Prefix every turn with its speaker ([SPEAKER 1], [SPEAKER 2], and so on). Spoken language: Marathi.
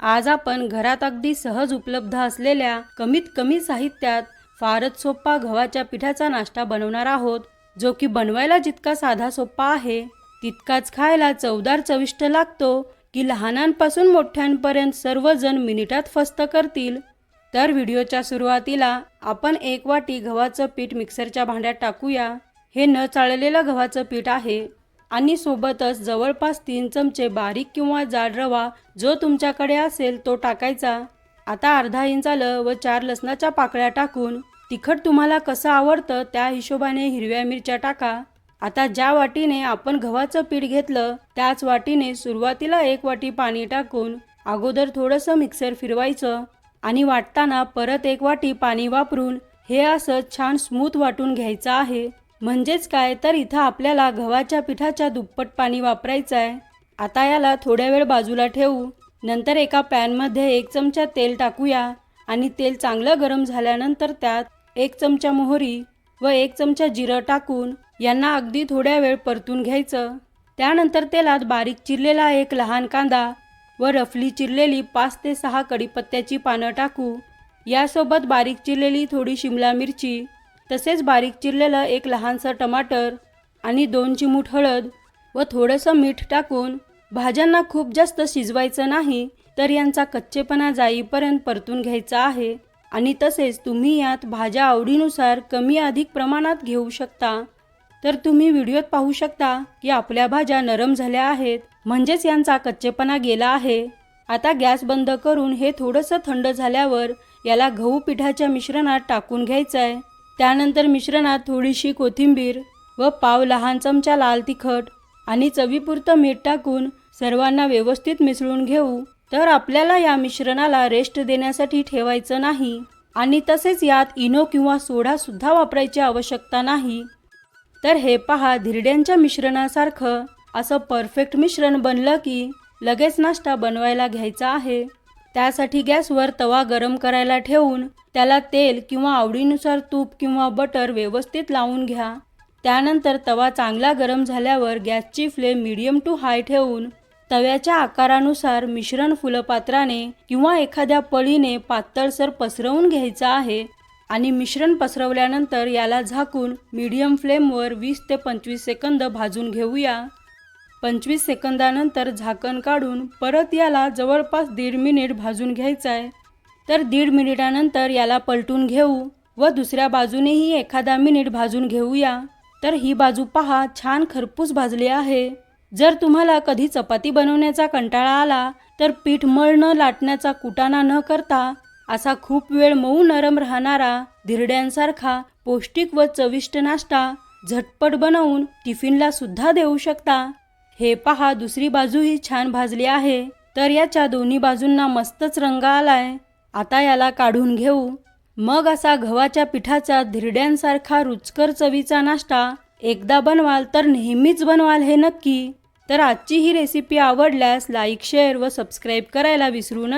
[SPEAKER 1] आज आपण घरात अगदी सहज उपलब्ध असलेल्या कमीत कमी साहित्यात फारच सोपा गव्हाच्या पिठाचा नाश्ता बनवणार आहोत जो की बनवायला जितका साधा सोपा आहे तितकाच खायला चवदार चविष्ट लागतो की लहानांपासून मोठ्यांपर्यंत सर्वजण मिनिटात फस्त करतील. तर व्हिडिओच्या सुरुवातीला आपण एक वाटी गव्हाचं पीठ मिक्सरच्या भांड्यात टाकूया. हे न चाळलेलं गव्हाचं पीठ आहे. आणि सोबतच जवळपास तीन चमचे बारीक किंवा जाड रवा जो तुमच्याकडे असेल तो टाकायचा. आता अर्धा इंच आलं व चार लसणाच्या पाकळ्या टाकून तिखट तुम्हाला कसं आवडतं त्या हिशोबाने हिरव्या मिरच्या टाका. आता ज्या वाटीने आपण गव्हाचं पीठ घेतलं त्याच वाटीने सुरुवातीला एक वाटी पाणी टाकून अगोदर थोडंसं मिक्सर फिरवायचं आणि वाटताना परत एक वाटी पाणी वापरून हे असं छान स्मूथ वाटून घ्यायचं आहे. म्हणजेच काय? तर इथं आपल्याला गव्हाच्या पिठाच्या दुप्पट पाणी वापरायचं आहे आता याला थोड्या वेळ बाजूला ठेवू. नंतर एका पॅनमध्ये एक चमचा तेल टाकूया. आणि तेल चांगलं गरम झाल्यानंतर त्यात एक चमचा मोहरी व एक चमचा जिरं टाकून यांना अगदी थोड्या वेळ परतून घ्यायचं. त्यानंतर तेलात बारीक चिरलेला एक लहान कांदा व रफली चिरलेली पाच ते सहा कडीपत्त्याची पानं टाकू. यासोबत बारीक चिरलेली थोडी शिमला मिरची तसेच बारीक चिरलेलं एक लहानसं टमाटर आणि दोन चिमूट हळद व थोडंसं मीठ टाकून भाज्यांना खूप जास्त शिजवायचं नाही तर यांचा कच्चेपणा जाईपर्यंत परतून घ्यायचा आहे. आणि तसेच तुम्ही यात भाज्या आवडीनुसार कमी अधिक प्रमाणात घेऊ शकता. तर तुम्ही व्हिडिओत पाहू शकता की आपल्या भाज्या नरम झाल्या आहेत म्हणजेच यांचा कच्चेपणा गेला आहे. आता गॅस बंद करून हे थोडंसं थंड झाल्यावर याला गहू पिठाच्या मिश्रणात टाकून घ्यायचं आहे त्यानंतर मिश्रणात थोडीशी कोथिंबीर व पाव लहान चमचा लाल तिखट आणि चवीपुरतं मीठ टाकून सर्वांना व्यवस्थित मिसळून घेऊ. तर आपल्याला या मिश्रणाला रेस्ट देण्यासाठी ठेवायचं नाही आणि तसेच यात इनो किंवा सोडा सुद्धा वापरायची आवश्यकता नाही. तर हे पहा धिरड्यांच्या मिश्रणासारखं असं परफेक्ट मिश्रण बनलं की लगेच नाश्ता बनवायला घ्यायचा आहे. त्यासाठी गॅसवर तवा गरम करायला ठेवून त्याला तेल किंवा आवडीनुसार तूप किंवा बटर व्यवस्थित लावून घ्या. त्यानंतर तवा चांगला गरम झाल्यावर गॅसची फ्लेम मिडियम टू हाय ठेवून तव्याच्या आकारानुसार मिश्रण फुलपात्राने किंवा एखाद्या पळीने पातळसर पसरवून घ्यायचं आहे आणि मिश्रण पसरवल्यानंतर याला झाकून मीडियम फ्लेमवर वीस ते पंचवीस सेकंद भाजून घेऊया. पंचवीस सेकंदानंतर झाकण काढून परत याला जवळपास दीड मिनिट भाजून घ्यायचं आहे तर दीड मिनिटानंतर याला पलटून घेऊ व दुसऱ्या बाजूनेही एखादा मिनिट भाजून घेऊया. तर ही बाजू पहा छान खरपूस भाजली आहे. जर तुम्हाला कधी चपाती बनवण्याचा कंटाळा आला तर पीठ मळ न लाटण्याचा कुटाणा न करता असा खूप वेळ मऊ नरम राहणारा धिरड्यांसारखा पौष्टिक व चविष्ट नाश्ता झटपट बनवून टिफिनला सुद्धा देऊ शकता. हे पहा दुसरी बाजूही छान भाजली आहे. तर याच्या दोन्ही बाजूंना मस्तच रंग आलाय. आता याला काढून घेऊ. मग असा गव्हाच्या पिठाचा धिरड्यांसारखा रुचकर चवीचा नाश्ता एकदा बनवाल तर नेहमीच बनवाल हे नक्की. तर आजची ही रेसिपी आवडल्यास लाईक शेअर व सबस्क्राईब करायला विसरू नका.